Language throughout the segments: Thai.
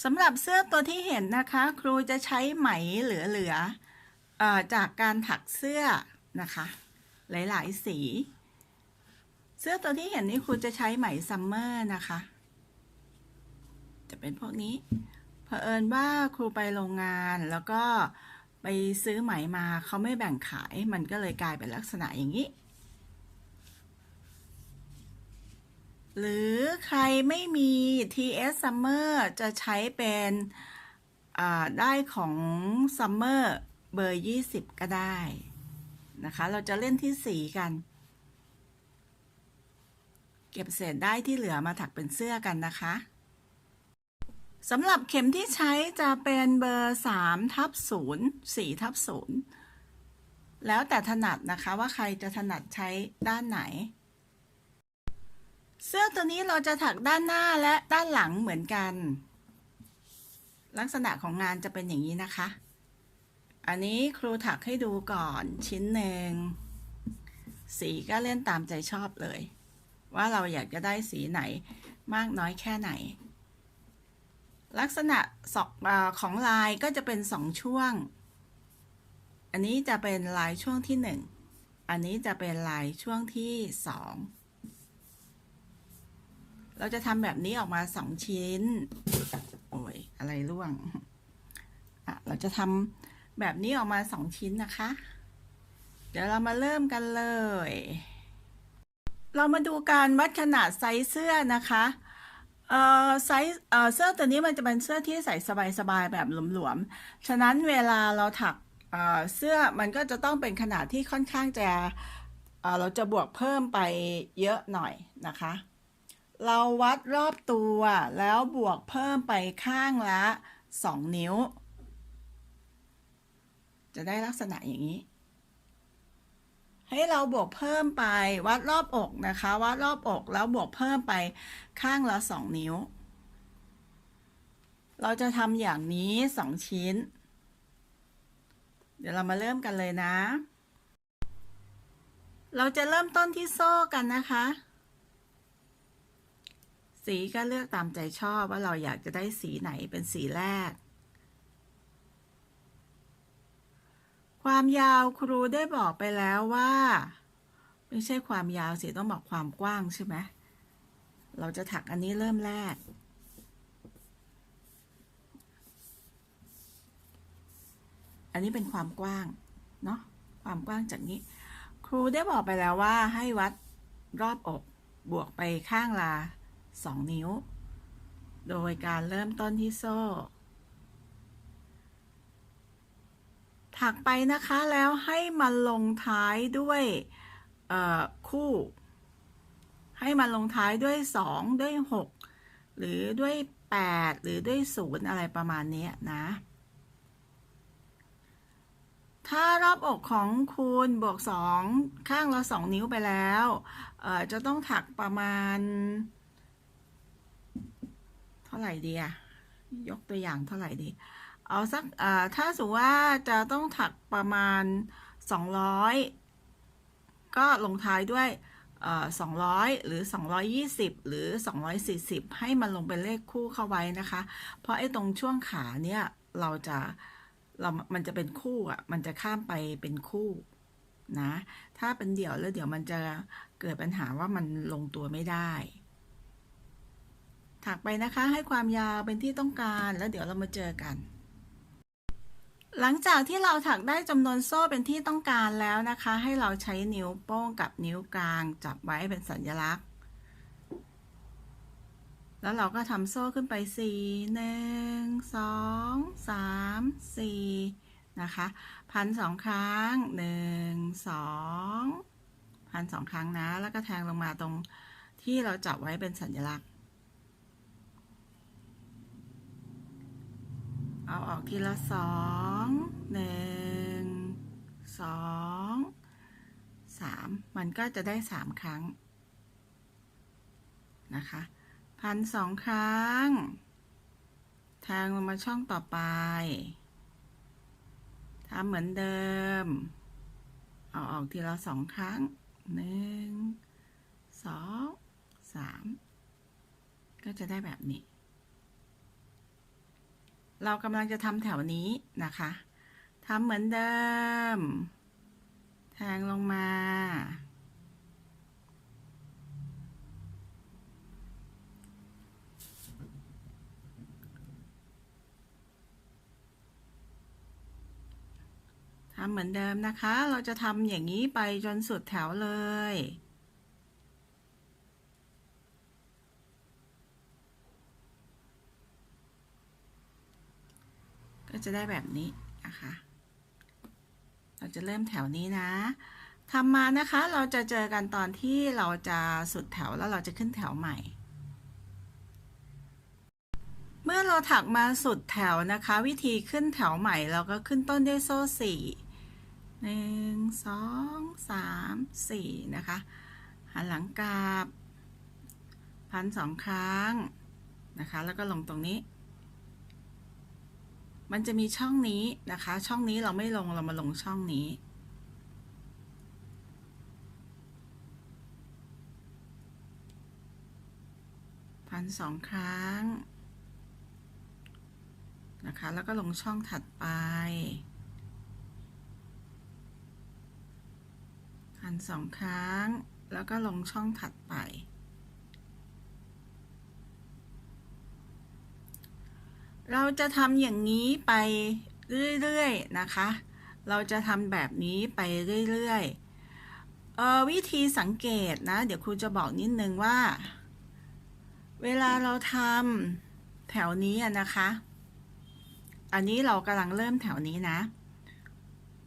สำหรับเสื้อตัวที่เห็นนะคะ ครูจะใช้ไหมเหลือๆจากการถักเสื้อนะคะ หลายๆสี เสื้อตัวที่เห็นนี่ครูจะใช้ไหมซัมเมอร์นะคะ จะเป็นพวกนี้เผอิญว่าครูไปโรงงานแล้วก็ไปซื้อไหมมาเขาไม่แบ่งขายมันก็เลยกลายเป็นลักษณะอย่างนี้ หรือใครไม่มี TS Summer จะใช้เป็นได้ของ Summer เบอร์ 20 ก็ได้ นะคะ เราจะเล่นที่สีกัน เก็บเศษได้ที่เหลือมาถักเป็นเสื้อกันนะคะสำหรับเข็มที่ใช้จะเป็นเบอร์3ทับ0 4ทับ0แล้วแต่ถนัดนะคะว่าใครจะถนัดใช้ด้านไหน เสื้อตัวนี้เราจะถักด้านหน้าและด้านหลังเหมือนกัน ลักษณะของงานจะเป็นอย่างนี้นะคะ อันนี้ครูถักให้ดูก่อนชิ้นหนึ่ง สีก็เล่นตามใจชอบเลย ว่าเราอยากจะได้สีไหนมากน้อยแค่ไหน ลักษณะสอกของลายก็จะเป็นสองช่วง อันนี้จะเป็นลายช่วงที่หนึ่ง อันนี้จะเป็นลายช่วงที่สอง เราจะทำแบบนี้ออกมาสองชิ้น โอ้ย อะไรร่วง อะ เราจะทำแบบนี้ออกมาสองชิ้นนะคะ เดี๋ยวเรามาเริ่มกันเลย เรามาดูการวัดขนาดไซส์เสื้อนะคะเอ่อไซส์เอ่อเสื้อตัวนี้มันจะเป็นเสื้อที่ใส่สบายๆแบบหลวมๆ ฉะนั้นเวลาเราถักเอ่อเสื้อมันก็จะต้องเป็นขนาดที่ค่อนข้างจะเอ่อเราจะบวกเพิ่มไปเยอะหน่อยนะคะ เราวัดรอบตัว แล้วบวกเพิ่มไปข้างละ 2 นิ้ว จะได้ลักษณะอย่างนี้ ให้เราบวกเพิ่มไปวัดรอบอกนะคะ วัดรอบอกแล้วบวกเพิ่มไปข้างละ 2 นิ้ว เราจะทำอย่างนี้ 2 ชิ้น เดี๋ยวเรามาเริ่มกันเลยนะ เราจะเริ่มต้นที่โซ่กันนะคะ สีก็เลือกตามใจชอบว่าเราอยากจะได้สีไหนเป็นสีแรก ความยาวครูได้บอกไปแล้วว่า ไม่ใช่ความยาวสิต้องบอกความกว้างใช่ไหมเราจะถักอันนี้เริ่มแรก อันนี้เป็นความกว้างเนาะความกว้างจากนี้ ครูได้บอกไปแล้วว่าให้วัดรอบอกบวกไปข้างละ 2 นิ้ว โดยการเริ่มต้นที่โซ่ ถักไปนะคะแล้วให้มันลงท้ายด้วยคู่ ให้มันลงท้ายด้วย 2 ด้วย 6 หรือด้วย 8 หรือด้วย 0 อะไรประมาณนี้นะ ถ้ารอบอกของคูณบวก 2 ข้างละ 2 นิ้วไปแล้ว จะต้องถักประมาณ ท่าไหร่ดีอะยกตัวอย่างเท่าไหร่ดี เอาสักถ้าสมมติว่าจะต้องถักประมาณ 200 ก็ลงท้ายด้วย 200 หรือ 220 หรือ 240 ให้มันลงเป็นเลขคู่เข้าไว้นะคะ เพราะไอ้ตรงช่วงขาเนี่ยเราจะเรา มันจะเป็นคู่อะ มันจะข้ามไปเป็นคู่นะ ถ้าเป็นเดี่ยวแล้วเดี๋ยวมันจะเกิดปัญหาว่ามันลงตัวไม่ได้ ถักไปนะคะให้ความยาวเป็นที่ต้องการแล้วเดี๋ยวเรามาเจอกัน หลังจากที่เราถักได้จำนวนโซ่เป็นที่ต้องการแล้วนะคะ ให้เราใช้นิ้วโป้งกับนิ้วกลาง จับไว้เป็นสัญลักษณ์ แล้วเราก็ทำโซ่ขึ้นไปสี่หนึ่งสองสามสี่นะคะพันสองครั้งหนึ่งสองพันสองครั้งนะ แล้วก็แทงลงมาตรงที่เราจับไว้เป็นสัญลักษณ์ เอาออกทีละสองหนึ่งสองสามมันก็จะได้สามครั้งนะคะพันสองครั้งแทงลงมาช่องต่อไปทำเหมือนเดิม เอาออกทีละสองครั้งหนึ่งสองสามก็จะได้แบบนี้ เรากำลังจะทำแถวนี้นะคะทำเหมือนเดิม แทงลงมา ทำเหมือนเดิมนะคะ เราจะทำอย่างนี้ไปจนสุดแถวเลย ก็ จะได้แบบนี้นะคะ เราจะเริ่มแถวนี้นะทำมานะคะ เราจะเจอกันตอนที่เราจะสุดแถวแล้วเราจะขึ้นแถวใหม่ เมื่อเราถักมาสุดแถวนะคะ วิธีขึ้นแถวใหม่เราก็ขึ้นต้นด้วยโซ่สี่หนึ่งสองสามสี่นะคะหันหลังกลับพันสองครั้งนะคะ แล้วก็ลงตรงนี้ มันจะมีช่องนี้นะคะ ช่องนี้เราไม่ลงเรามาลงช่องนี้ พันสองครั้ง นะคะ แล้วก็ลงช่องถัดไป พันสองครั้ง แล้วก็ลงช่องถัดไป เราจะทำอย่างนี้ไปเรื่อยๆนะคะ เราจะทำแบบนี้ไปเรื่อยๆเอ่อวิธีสังเกตนะ เดี๋ยวครูจะบอกนิดนึงว่า เวลาเราทำแถวนี้นะคะ อันนี้เรากำลังเริ่มแถวนี้นะ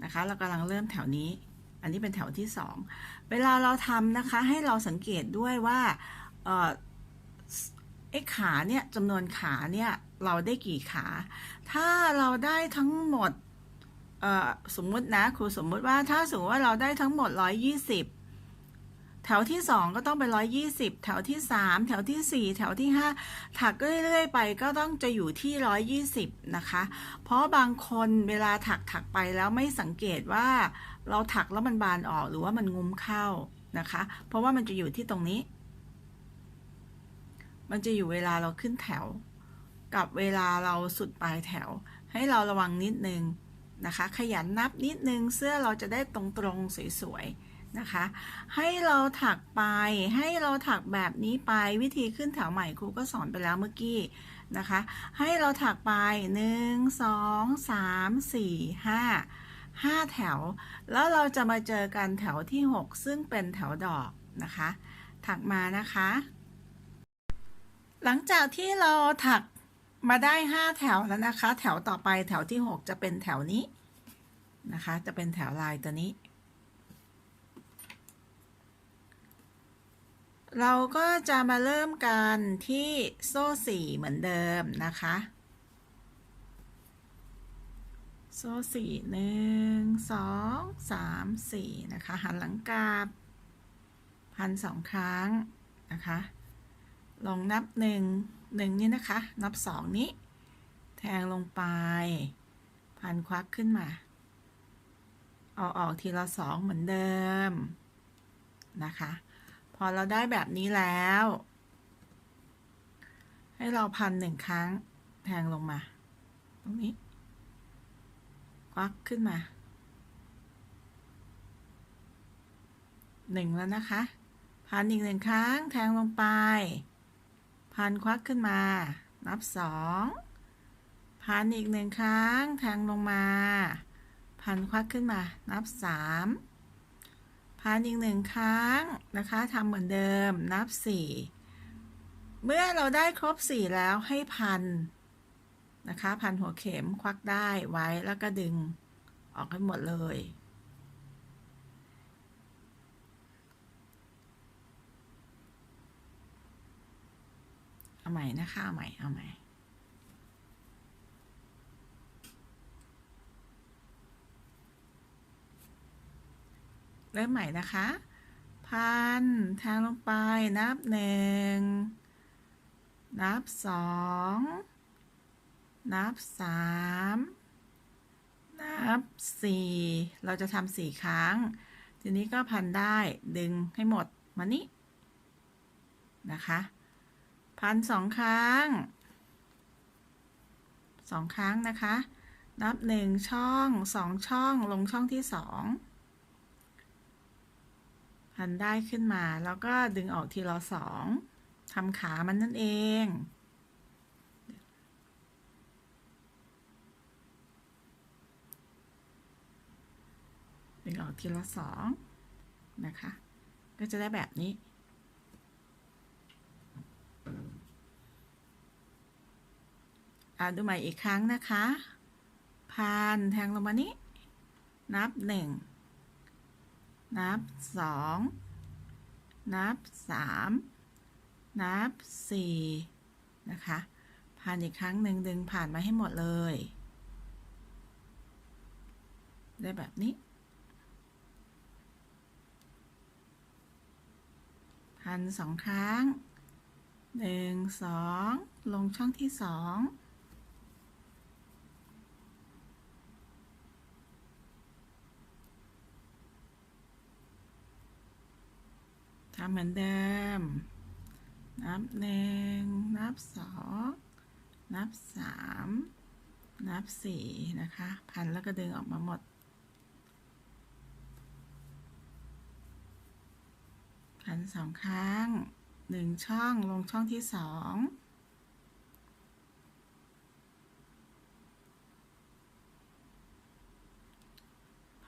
นะคะ เรากำลังเริ่มแถวนี้ อันนี้เป็นแถวที่สองเวลาเราทำนะคะ ให้เราสังเกตด้วยว่าเอ่อไอ้ขาเนี่ยจำนวนขาเนี่ย เราได้กี่ขา ถ้าเราได้ทั้งหมดสมมุตินะครูสมมุติว่าถ้าสมมติว่าเราได้ทั้งหมด 120 แถวที่ 2 ก็ต้องเป็น120 แถวที่ 3 แถวที่ 4 แถวที่ 5 ถักเรื่อยๆไปก็ต้องจะอยู่ที่ 120 นะคะ เพราะบางคนเวลาถักถักไปแล้วไม่สังเกตว่าเราถักแล้วมันบานออกหรือว่ามันงุ้มเข้านะคะ เพราะว่ามันจะอยู่ที่ตรงนี้ มันจะอยู่เวลาเราขึ้นแถว กับเวลาเราสุดปลายแถว ให้เราระวังนิดนึงนะคะ ขยันนับนิดนึงเสื้อเราจะได้ตรงๆสวยๆนะคะ ให้เราถักไป ให้เราถักแบบนี้ไปวิธีขึ้นแถวใหม่ครูก็สอนไปแล้วเมื่อกี้นะคะ ให้เราถักไปหนึ่งสองสามสี่ห้าห้าแถว แล้วเราจะมาเจอกันแถวที่หกซึ่งเป็นแถวดอกนะคะ ถักมานะคะ หลังจากที่เราถัก มาได้5แถวแล้วนะคะ แถวต่อไปแถวที่6จะเป็นแถวนี้นะคะ จะเป็นแถวลายตัวนี้ เราก็จะมาเริ่มกันที่โซ่สี่เหมือนเดิมนะคะ โซ่สี่หนึ่งสองสามสี่นะคะ หันหลังกลับพันสองครั้งนะคะ ลองนับหนึ่ง หนึ่งนี่นะคะ นับสองนี้ แทงลงไป พันควักขึ้นมา เอาออกทีละสองเหมือนเดิม นะคะ พอเราได้แบบนี้แล้ว ให้เราพันหนึ่งครั้ง แทงลงมา ตรงนี้ ควักขึ้นมาหนึ่งแล้วนะคะ พันอีกหนึ่งครั้ง แทงลงไป พันควักขึ้นมา นับสองพันอีกหนึ่งครั้ง แทงลงมา พันควักขึ้นมา นับสามพันอีกหนึ่งครั้งนะคะทำเหมือนเดิม นับสี่เมื่อเราได้ครบสี่แล้วให้พันนะคะ พันหัวเข็มควักได้ไว้แล้วก็ดึงออกให้หมดเลย เอาใหม่นะคะเอาใหม่เอาใหม่เริ่มใหม่นะคะ พันแทงลงไปนับหนึ่งนับสองนับสามนับสี่เราจะทำสี่ครั้ง ทีนี้ก็พันได้ดึงให้หมดมานี้นะคะ พันสองครั้งสองครั้งนะคะ นับหนึ่งช่องสองช่องลงช่องที่สองพันได้ขึ้นมาแล้วก็ดึงออกทีละสองทำขามันนั่นเองดึงออกทีละสองนะคะ ก็จะได้แบบนี้ อ่าดูใหม่อีกครั้งนะคะพานแทงลงมานี้ นับหนึ่งนับสองนับสามนับสี่นะคะผ่านอีกครั้งหนึ่งดึงผ่านมาให้หมดเลย ได้แบบนี้พันสองครั้งหนึ่งสองลงช่องที่สอง ทำเหมือนเดิม นับหนึ่ง นับสอง นับสาม นับสี่นะคะ พันแล้วก็ดึงออกมาหมด พันสองครั้งหนึ่งช่องลงช่องที่สอง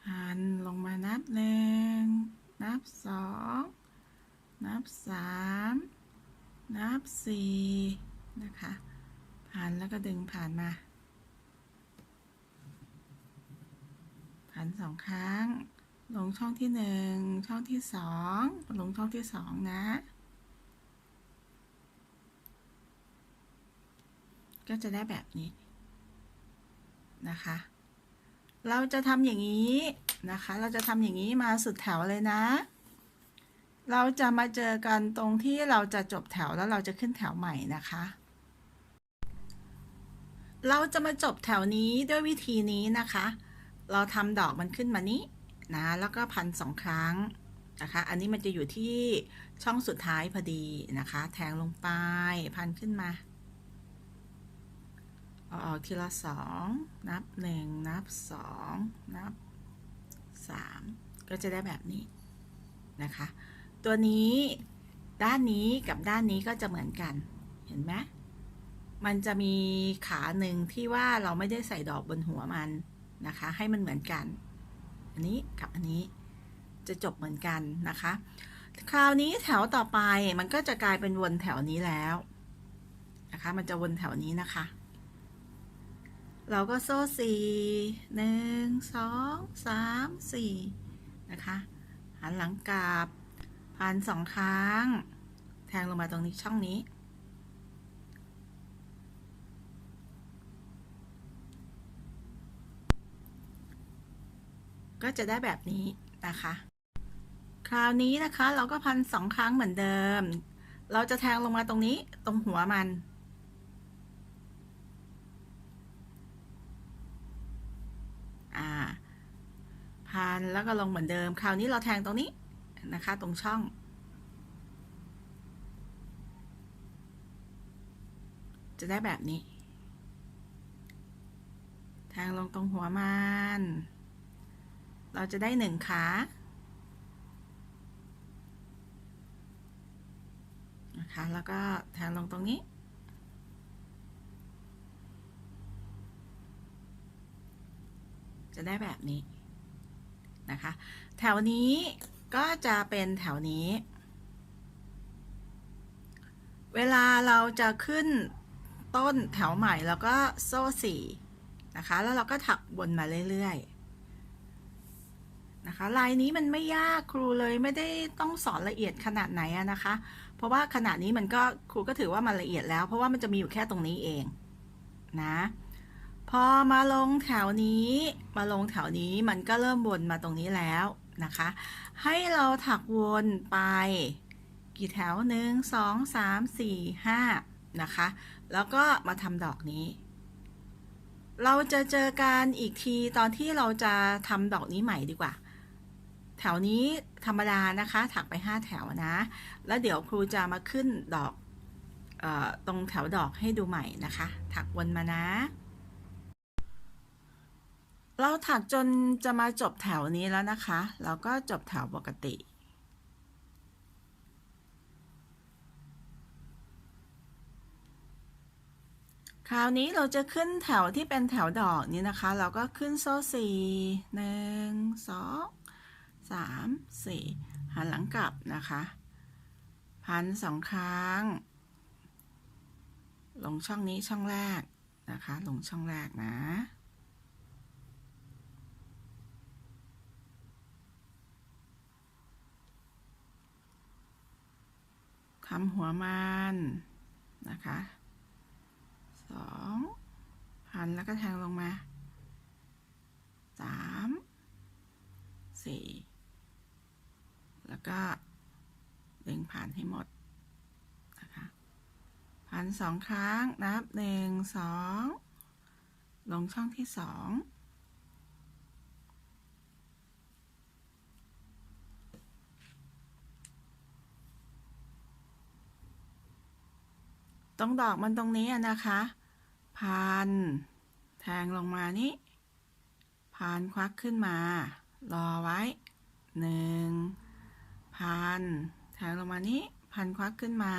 พันลงมานับหนึ่งนับสอง นับสามนับสี่นะคะ ผ่านแล้วก็ดึงผ่านมา ผ่านสองครั้ง ลงช่องที่หนึ่งช่องที่สองลงช่องที่สองนะ ก็จะได้แบบนี้นะคะ เราจะทำอย่างนี้นะคะ เราจะทำอย่างนี้มาสุดแถวเลยนะ เราจะมาเจอกันตรงที่เราจะจบแถวแล้วเราจะขึ้นแถวใหม่นะคะ เราจะมาจบแถวนี้ด้วยวิธีนี้นะคะ เราทำดอกมันขึ้นมานี้นะ แล้วก็พันสองครั้งนะคะ อันนี้มันจะอยู่ที่ช่องสุดท้ายพอดีนะคะ แทงลงไปพันขึ้นมาเอาออกทีละสองนับหนึ่งนับสองนับสามก็จะได้แบบนี้นะคะ ตัวนี้ด้านนี้กับด้านนี้ก็จะเหมือนกัน เห็นไหมมันจะมีขาหนึ่งที่ว่าเราไม่ได้ใส่ดอกบนหัวมันนะคะ ให้มันเหมือนกัน อันนี้กับอันนี้จะจบเหมือนกันนะคะ คราวนี้แถวต่อไปมันก็จะกลายเป็นวนแถวนี้แล้วนะคะ มันจะวนแถวนี้นะคะ เราก็โซ่สี่หนึ่งสองสามสี่นะคะ หันหลังกลับ พันสองครั้ง แทงลงมาตรงนี้ช่องนี้ ก็จะได้แบบนี้นะคะ คราวนี้นะคะเราก็พันสองครั้งเหมือนเดิม เราจะแทงลงมาตรงนี้ตรงหัวมันอ่าพันแล้วก็ลงเหมือนเดิม คราวนี้เราแทงตรงนี้ นะคะ ตรงช่อง จะได้แบบนี้แทงลงตรงหัวมัน เราจะได้หนึ่งขานะคะแล้วก็แทงลงตรงนี้ จะได้แบบนี้นะคะ แถวนี้ ก็จะเป็นแถวนี้ เวลาเราจะขึ้นต้นแถวใหม่แล้วก็โซ่สี่นะคะ แล้วเราก็ถักวนมาเรื่อยๆนะคะ ลายนี้มันไม่ยากครูเลยไม่ได้ต้องสอนละเอียดขนาดไหนนะคะ เพราะว่าขนาดนี้มันก็ครูก็ถือว่ามันละเอียดแล้ว เพราะว่ามันจะมีอยู่แค่ตรงนี้เองนะพอมาลงแถวนี้ มาลงแถวนี้มันก็เริ่มวนมาตรงนี้แล้ว นะคะ ให้เราถักวนไป กี่แถวหนึ่งสองสามสี่ห้านะคะ แล้วก็มาทำดอกนี้ เราจะเจอกันอีกทีตอนที่เราจะทำดอกนี้ใหม่ดีกว่า แถวนี้ธรรมดานะคะ ถักไป 5 แถวนะ แล้วเดี๋ยวครูจะมาขึ้นดอกออตรงแถวดอกให้ดูใหม่นะคะ ถักวนมานะ เราถักจนจะมาจบแถวนี้แล้วนะคะ เราก็จบแถวปกติ คราวนี้เราจะขึ้นแถวที่เป็นแถวดอกนี้นะคะ เราก็ขึ้นโซ่สี่หนึ่งสองสามสี่หันหลังกลับนะคะ พันสองครั้ง ลงช่องนี้ช่องแรกนะคะ ลงช่องแรกนะ ทำหัวมันนะคะสองพันแล้วก็แทงลงมาสามสี่แล้วก็ดึงผ่านให้หมดนะคะพันสองครั้งนับหนึ่งสองลงช่องที่สอง ตรงดอกมันตรงนี้นะคะ พัน แทงลงมานี้พันควักขึ้นมา รอไว้หนึ่งพัน แทงลงมานี้พันควักขึ้นมา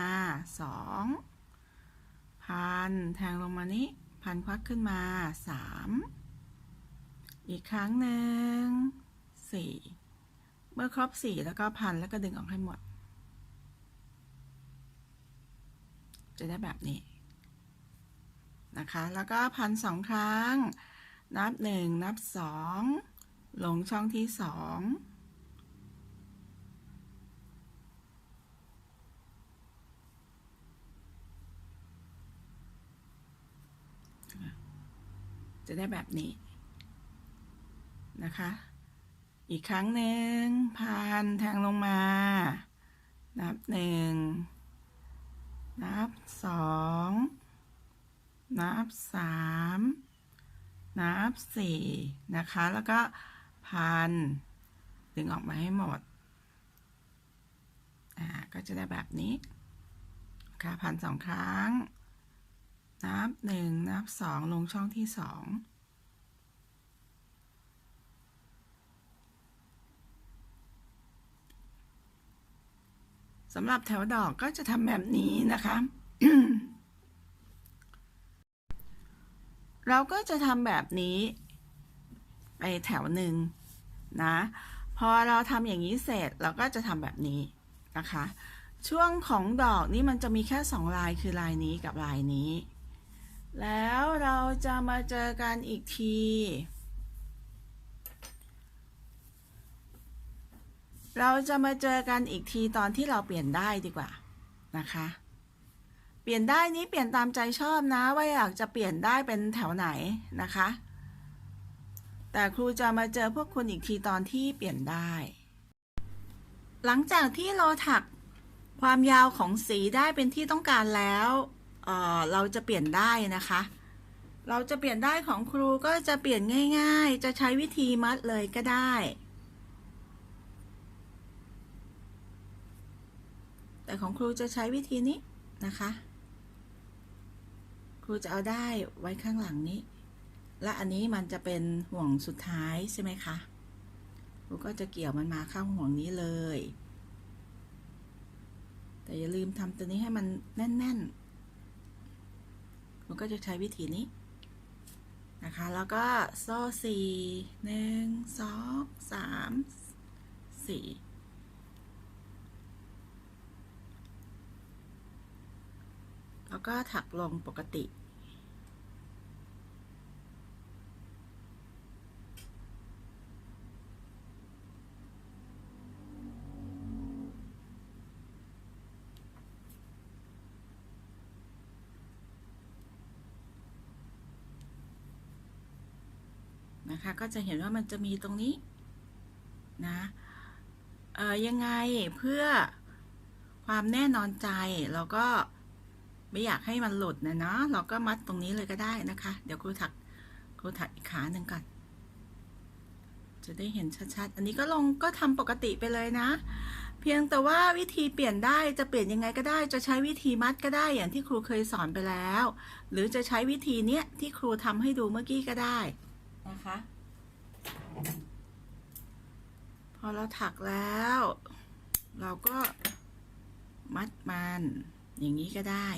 สองพัน แทงลงมานี้พันควักขึ้นมาสามอีกครั้งหนึ่งสี่เมื่อครบสี่แล้วก็พันแล้วก็ดึงออกให้หมด จะได้แบบนี้นะคะ แล้วก็พันสองครั้ง นับหนึ่งนับสองลงช่องที่สองจะได้แบบนี้นะคะ อีกครั้งหนึ่งพันแทงลงมา นับหนึ่ง นับสองนับสามนับสี่นะคะ แล้วก็พันดึงออกมาให้หมด อ่า ก็จะได้แบบนี้ค่ะพันสองครั้ง นับหนึ่งนับสองลงช่องที่สอง สำหรับแถวดอกก็จะทำแบบนี้นะคะ เราก็จะทำแบบนี้ ไปแถวหนึ่งนะ พอเราทำอย่างนี้เสร็จเราก็จะทำแบบนี้นะคะ ช่วงของดอกนี้มันจะมีแค่สองลายคือลายนี้กับลายนี้ แล้วเราจะมาเจอกันอีกที เราจะมาเจอกันอีกทีตอนที่เราเปลี่ยนได้ดีกว่านะคะ เปลี่ยนได้นี้เปลี่ยนตามใจชอบนะ ว่าอยากจะเปลี่ยนได้เป็นแถวไหนนะคะ แต่ครูจะมาเจอพวกคุณอีกทีตอนที่เปลี่ยนได้ หลังจากที่เราถักความยาวของสีได้เป็นที่ต้องการแล้วเเราจะเปลี่ยนได้นะคะ เราจะเปลี่ยนได้ของครูก็จะเปลี่ยนง่าย ๆ จะใช้วิธีมัดเลยก็ได้ แต่ของครูจะใช้วิธีนี้นะคะ ครูจะเอาได้ไว้ข้างหลังนี้ และอันนี้มันจะเป็นห่วงสุดท้ายใช่ไหมคะครูก็จะเกี่ยวมันมาเข้าห่วงนี้เลย แต่อย่าลืมทำตัวนี้ให้มันแน่นๆมันก็จะใช้วิธีนี้นะคะ แล้วก็โซ่สี่หนึ่งสองสามสี่ แล้วก็ถักลงปกติ นะคะ ก็จะเห็นว่ามันจะมีตรงนี้ นะยังไงเพื่อความแน่นอนใจเราก็ ไม่อยากให้มันหลุดนะเนาะเราก็มัดตรงนี้เลยก็ได้นะคะ เดี๋ยวครูถักครูถักอีกขาหนึ่งก่อนจะได้เห็นชัดๆ อันนี้ก็ลงก็ทำปกติไปเลยนะ เพียงแต่ว่าวิธีเปลี่ยนได้จะเปลี่ยนยังไงก็ได้ จะใช้วิธีมัดก็ได้อย่างที่ครูเคยสอนไปแล้ว หรือจะใช้วิธีเนี้ยที่ครูทำให้ดูเมื่อกี้ก็ได้นะคะเราถักแล้ว เราก็มัดมันอย่างนี้ก็ได้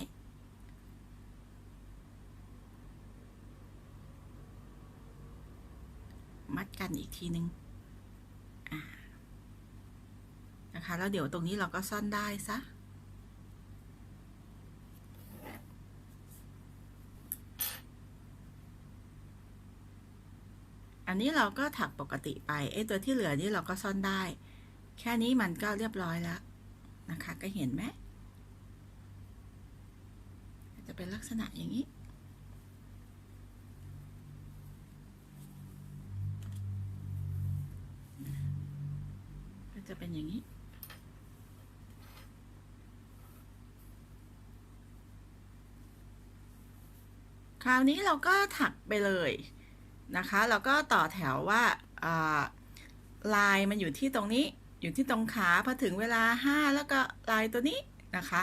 มัดกันอีกทีนึงอ่านะคะ แล้วเดี๋ยวตรงนี้เราก็ซ่อนได้ซะอันนี้เราก็ถักปกติไปไอ้ตัวที่เหลือนี่เราก็ซ่อนได้ แค่นี้มันก็เรียบร้อยแล้วนะคะ ก็เห็นไหมจะเป็นลักษณะอย่างนี้ ก็จะ เป็นอย่างนี้คราวนี้เราก็ถักไปเลยนะคะแล้วก็ต่อแถวว่าลายมันอยู่ที่ตรงนี้ อยู่ที่ตรงขาพอถึงเวลา 5 แล้วก็ลายตัวนี้นะคะ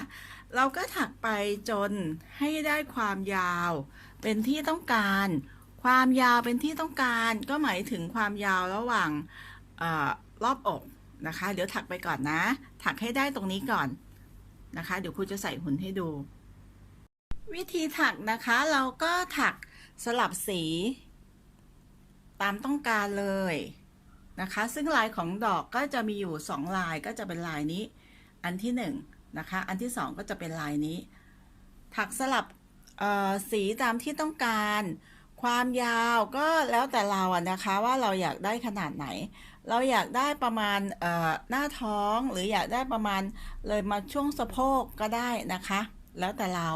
เราก็ถักไปจนให้ได้ความยาว เป็นที่ต้องการ ความยาวเป็นที่ต้องการ ก็หมายถึงความยาวระหว่างอรอบอก นะคะ เดี๋ยวถักไปก่อนนะ ถักให้ได้ตรงนี้ก่อนนะคะ เดี๋ยวครูจะใส่หุ่นให้ดู วิธีถักนะคะเราก็ถักสลับสี ตามต้องการเลยนะคะ ซึ่งลายของดอกก็จะมีอยู่ 2 ลายก็จะเป็นลายนี้ อันที่1นงนะคะ อันที่ 2 ก็จะเป็นลายนี้ ถักสลับสีตามที่ต้องการ ความยาวก็แล้วแต่เราอะนะคะว่าเราอยากได้ขนาดไหน เราอยากได้ประมาณหน้าท้องหรืออยากได้ประมาณเลยมาช่วงสะโพกก็ได้นะคะ แล้วแต่เรา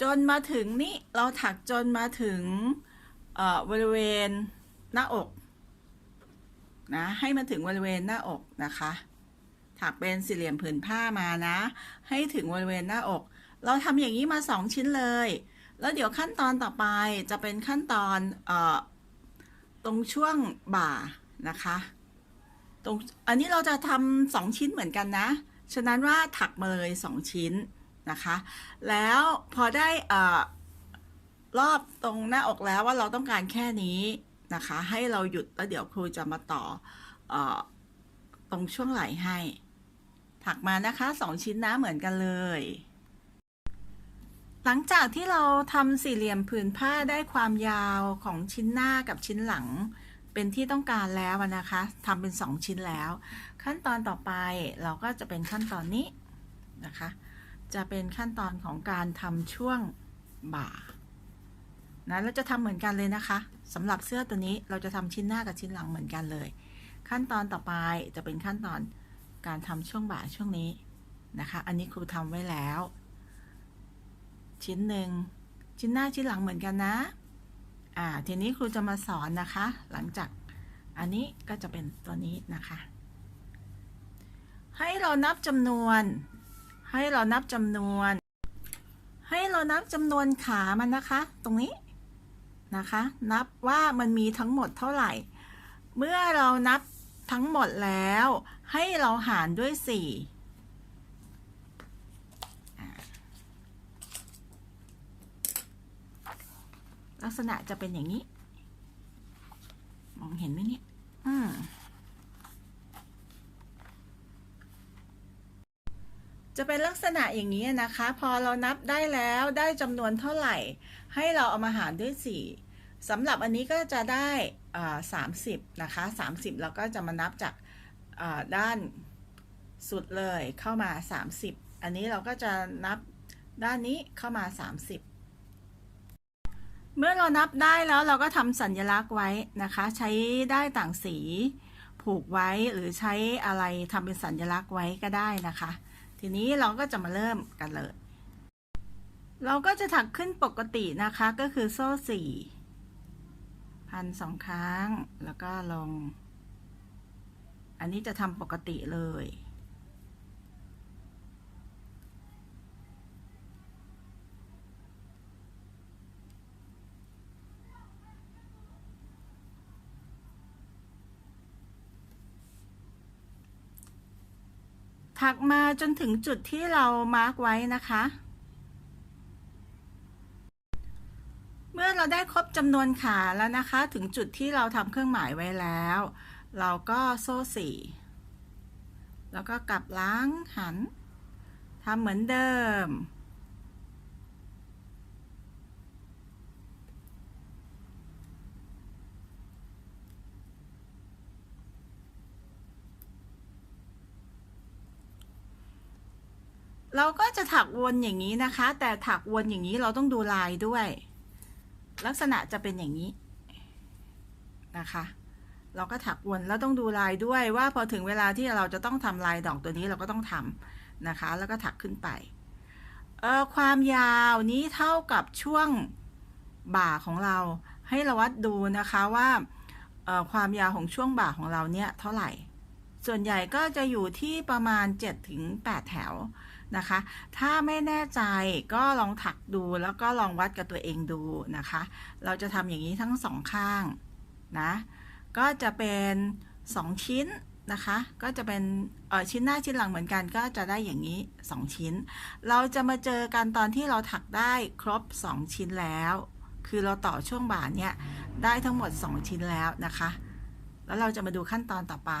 จนมาถึงนี่เราถักจนมาถึงบริเวณหน้าอกนะให้มาถึงบริเวณหน้าอกนะคะ ถักเป็นสี่เหลี่ยมผืนผ้ามานะ ให้ถึงบริเวณหน้าอก เราทำอย่างนี้มาสองชิ้นเลย แล้วเดี๋ยวขั้นตอนต่อไปจะเป็นขั้นตอนอตรงช่วงบ่า นะคะ ตรงอันนี้เราจะทำสองชิ้นเหมือนกันนะ ฉะนั้นว่าถักมาเลยสองชิ้นนะคะ แล้วพอได้รอบตรงหน้าอกแล้วว่าเราต้องการแค่นี้นะคะ ให้เราหยุดแล้วเดี๋ยวครูจะมาต่ออตรงช่วงไหล่ให้ ถักมานะคะสองชิ้นนะเหมือนกันเลย หลังจากที่เราทำสี่เหลี่ยมผืนผ้าได้ความยาวของชิ้นหน้ากับชิ้นหลัง เป็นที่ต้องการแล้วนะคะทำเป็นสองชิ้นแล้ว ขั้นตอนต่อไปเราก็จะเป็นขั้นตอนนี้นะคะ จะเป็นขั้นตอนของการทำช่วงบ่านะเราจะทำเหมือนกันเลยนะคะสำหรับเสื้อตัวนี้เราจะทำชิ้นหน้ากับชิ้นหลังเหมือนกันเลย ขั้นตอนต่อไปจะเป็นขั้นตอนการทำช่วงบ่าช่วงนี้นะคะ อันนี้ครูทำไว้แล้ว ชิ้นหนึ่งชิ้นหน้าชิ้นหลังเหมือนกันนะ อ่าทีนี้ครูจะมาสอนนะคะ หลังจากอันนี้ก็จะเป็นตัวนี้นะคะ ให้เรานับจำนวน ให้เรานับจำนวน ให้เรานับจำนวนขามันนะคะ ตรงนี้นะคะ นับว่ามันมีทั้งหมดเท่าไหร่ เมื่อเรานับทั้งหมดแล้ว ให้เราหารด้วย4 ลักษณะจะเป็นอย่างนี้ มองเห็นไหมเนี่ย อืมจะเป็นลักษณะอย่างนี้นะคะ พอเรานับได้แล้วได้จำนวนเท่าไหร่ ให้เราเอามาหารด้วย 4สำหรับอันนี้ก็จะได้สามสิบนะคะ30แล้วก็จะมานับจากด้านสุดเลยเข้ามา 30 อันนี้เราก็จะนับด้านนี้เข้ามา 30 เมื่อเรานับได้แล้วเราก็ทำสัญลักษณ์ไว้นะคะ ใช้ได้ต่างสีผูกไว้หรือใช้อะไรทำเป็นสัญลักษณ์ไว้ก็ได้นะคะ ทีนี้เราก็จะมาเริ่มกันเลย เราก็จะถักขึ้นปกตินะคะก็คือโซ่สี่พันสองครั้งแล้วก็ลง อันนี้จะทำปกติเลย ถักมาจนถึงจุดที่เรามาร์กไว้นะคะ เมื่อเราได้ครบจำนวนขาแล้วนะคะ ถึงจุดที่เราทำเครื่องหมายไว้แล้ว เราก็โซ่สี่แล้วก็กลับล้างหันทำเหมือนเดิม เราก็จะถักวนอย่างนี้นะคะ แต่ถักวนอย่างนี้เราต้องดูลายด้วย ลักษณะจะเป็นอย่างนี้นะคะ เราก็ถักวนแล้วต้องดูลายด้วยว่าพอถึงเวลาที่เราจะต้องทำลายดอกตัวนี้เราก็ต้องทำนะคะ แล้วก็ถักขึ้นไปเอ่อความยาวนี้เท่ากับช่วงบ่าของเรา ให้เราวัดดูนะคะว่าเอ่อความยาวของช่วงบ่าของเราเนี่ยเท่าไหร่ ส่วนใหญ่ก็จะอยู่ที่ประมาณ 7-8 แถว นะคะ ถ้าไม่แน่ใจก็ลองถักดูแล้วก็ลองวัดกับตัวเองดูนะคะ เราจะทำอย่างนี้ทั้งสองข้างนะ ก็จะเป็น 2 ชิ้นนะคะ ก็จะเป็นเออชิ้นหน้าชิ้นหลังเหมือนกันก็จะได้อย่างนี้ 2 ชิ้น เราจะมาเจอกันตอนที่เราถักได้ครบ 2 ชิ้นแล้ว คือเราต่อช่วงบ่าเนี่ยได้ทั้งหมด 2 ชิ้นแล้วนะคะ แล้วเราจะมาดูขั้นตอนต่อไป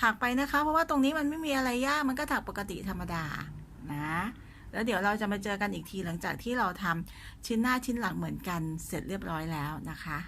ถักไปนะคะ เพราะว่าตรงนี้มันไม่มีอะไรยากมันก็ถักปกติธรรมดานะ แล้วเดี๋ยวเราจะมาเจอกันอีกทีหลังจากที่เราทำชิ้นหน้าชิ้นหลังเหมือนกันเสร็จเรียบร้อยแล้วนะคะ